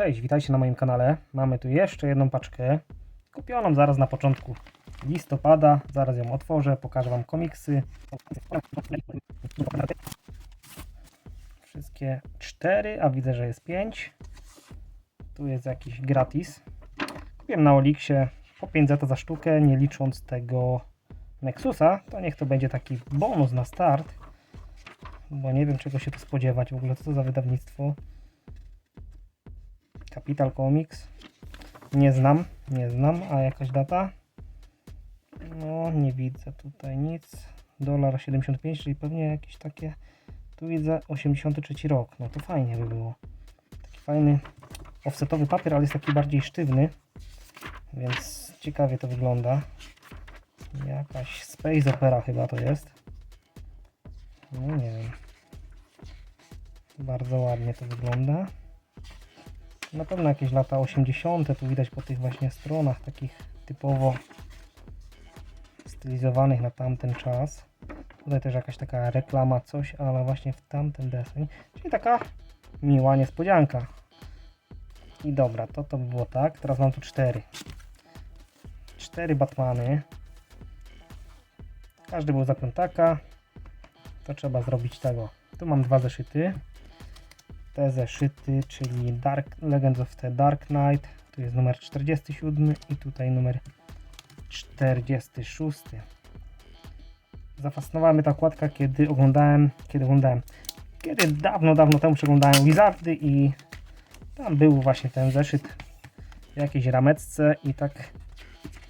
Cześć, witajcie na moim kanale. Mamy tu jeszcze jedną paczkę. Kupioną zaraz na początku listopada. Zaraz ją otworzę, pokażę Wam komiksy. Wszystkie cztery, a widzę, że jest pięć. Tu jest jakiś gratis. Kupiłem na Oliksie po 5 zł za sztukę, nie licząc tego Nexusa. To niech to będzie taki bonus na start. Bo nie wiem czego się tu spodziewać w ogóle, co to za wydawnictwo. Capital Comics. Nie znam, nie znam, a jakaś data? No, nie widzę tutaj nic. Dolar 75, czyli pewnie jakieś takie. Tu widzę 83 rok. No to fajnie by było. Taki fajny offsetowy papier, ale jest taki bardziej sztywny. Więc ciekawie to wygląda. Jakaś Space Opera chyba to jest. No nie wiem. Bardzo ładnie to wygląda. Na pewno jakieś lata 80. tu widać po tych właśnie stronach takich typowo stylizowanych na tamten czas. Tutaj też jakaś taka reklama, coś, ale właśnie w tamten deseń. Czyli taka miła niespodzianka. I dobra, to to by było tak. Teraz mam tu cztery. Cztery Batmany. Każdy był za piątaka. To trzeba zrobić tego. Tu mam dwa zeszyty te zeszyty, czyli Dark Legends of the Dark Knight. Tu jest numer 47 i tutaj numer 46. Zafascynowała mnie ta okładka, kiedy oglądałem, kiedy oglądałem, kiedy dawno, dawno temu przeglądałem Wizardy i tam był właśnie ten zeszyt w jakiejś rameczce i tak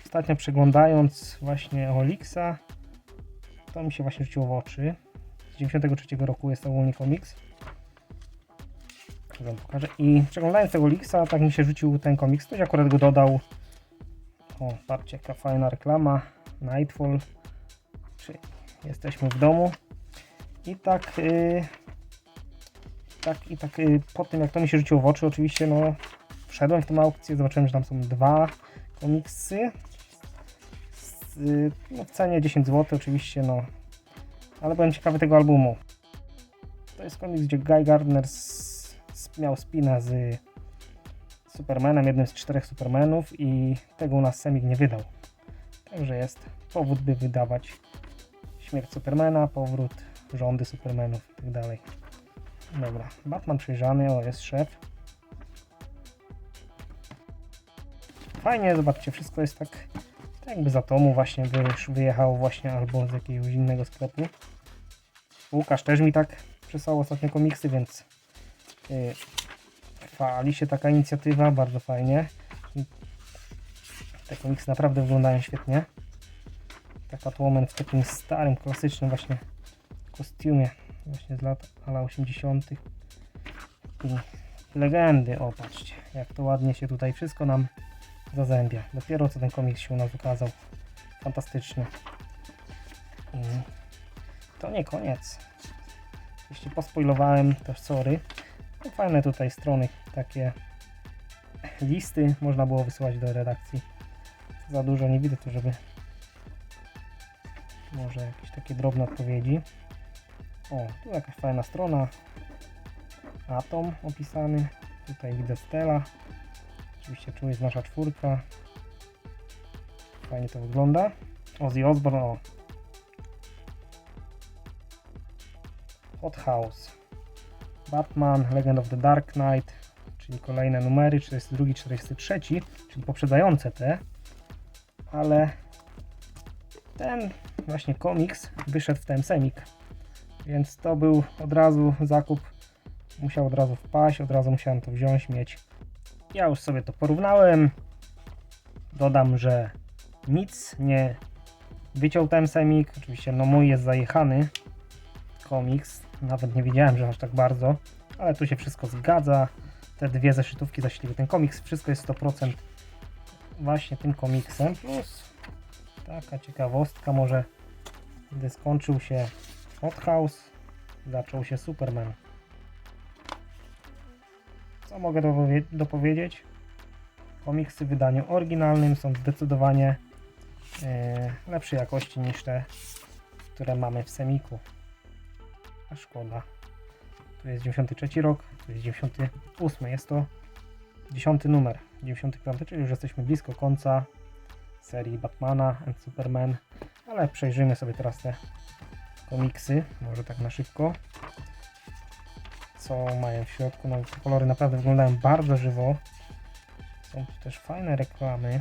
ostatnio przeglądając właśnie Olixa, to mi się właśnie rzuciło w oczy. Z 93 roku jest ogólnie komiks. Wam pokażę. I przeglądając tego Lixa, tak mi się rzucił ten komiks. Ktoś akurat go dodał. O, patrzcie, jaka fajna reklama. Nightfall. Czyli jesteśmy w domu. I tak, yy, tak i tak yy, po tym jak to mi się rzuciło w oczy, oczywiście no wszedłem w tą aukcję, zobaczyłem, że tam są dwa komiksy. Z, yy, no, w cenie 10 zł oczywiście, no. Ale byłem ciekawy tego albumu. To jest komiks, gdzie Guy Gardner z miał spinę z Supermanem, jednym z czterech Supermanów i tego u nas Semik nie wydał. Także jest powód, by wydawać śmierć Supermana, powrót rządy Supermanów i tak dalej. Dobra, Batman przejrzany, o jest szef. Fajnie, zobaczcie, wszystko jest tak, tak jakby z atomu właśnie wyjechało właśnie albo z jakiegoś innego sklepu. Łukasz też mi tak przysłał ostatnio komiksy, więc chwali się taka inicjatywa, bardzo fajnie. Te komiksy naprawdę wyglądają świetnie. Taka Catwoman w takim starym, klasycznym właśnie kostiumie, właśnie z lat ala 80. I legendy, o patrzcie, jak to ładnie się tutaj wszystko nam zazębia. Dopiero co ten komiks się u nas ukazał. Fantastyczny. I to nie koniec. Jeśli pospoilowałem, to sorry. No, fajne tutaj strony, takie listy można było wysyłać do redakcji. Za dużo nie widzę tu, żeby może jakieś takie drobne odpowiedzi. O, tu jakaś fajna strona. Atom opisany. Tutaj widzę Stella. Oczywiście tu jest nasza czwórka. Fajnie to wygląda. Ozzy Osbourne, o. Hot House. Batman, Legend of the Dark Knight, czyli kolejne numery, 42, 43, czyli poprzedzające te, ale ten właśnie komiks wyszedł w ten semik, więc to był od razu zakup, musiał od razu wpaść, od razu musiałem to wziąć, mieć. Ja już sobie to porównałem, dodam, że nic nie wyciął ten semik, oczywiście no mój jest zajechany komiks, nawet nie wiedziałem, że aż tak bardzo, ale tu się wszystko zgadza. Te dwie zeszytówki zaśliły ten komiks, wszystko jest 100% właśnie tym komiksem, plus taka ciekawostka, może gdy skończył się Hot House, zaczął się Superman. Co mogę dopowie dopowiedzieć? Komiksy w wydaniu oryginalnym są zdecydowanie e, lepszej jakości niż te, które mamy w Semiku. A szkoda. Tu jest 93 rok, tu jest 98. Jest to 10 numer, 95, czyli już jesteśmy blisko końca serii Batmana and Superman, ale przejrzyjmy sobie teraz te komiksy, może tak na szybko. Co mają w środku? No, kolory naprawdę wyglądają bardzo żywo. Są tu też fajne reklamy.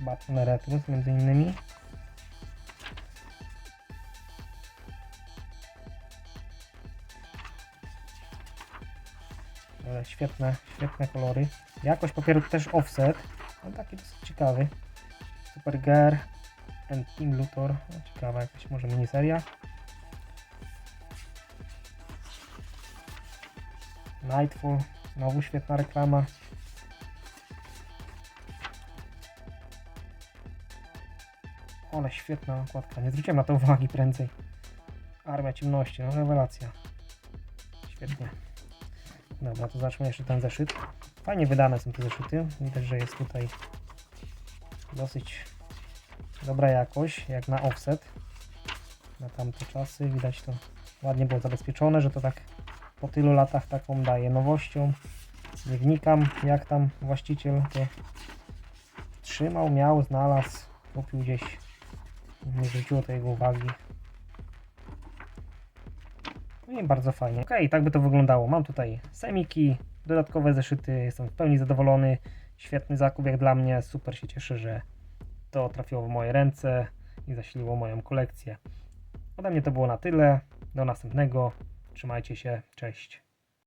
Batman Returns między innymi. Ale świetne, świetne kolory. Jakość papieru też offset. No taki dosyć ciekawy. Supergirl and Team Luthor. No, ciekawa jakaś może miniseria. Nightfall. Znowu świetna reklama. Ale świetna okładka. Nie zwróciłem na to uwagi prędzej. Armia Ciemności. No rewelacja. Świetnie. Dobra, to zacznę jeszcze ten zeszyt. Fajnie wydane są te zeszyty. Widać, że jest tutaj dosyć dobra jakość, jak na offset. Na tamte czasy widać to ładnie było zabezpieczone, że to tak po tylu latach taką daje nowością. Nie wnikam, jak tam właściciel to trzymał, miał, znalazł, kupił gdzieś. Nie zwróciło to jego uwagi. No i bardzo fajnie. Ok, tak by to wyglądało. Mam tutaj semiki, dodatkowe zeszyty, jestem w pełni zadowolony. Świetny zakup jak dla mnie, super się cieszę, że to trafiło w moje ręce i zasiliło moją kolekcję. Ode mnie to było na tyle. Do następnego. Trzymajcie się. Cześć.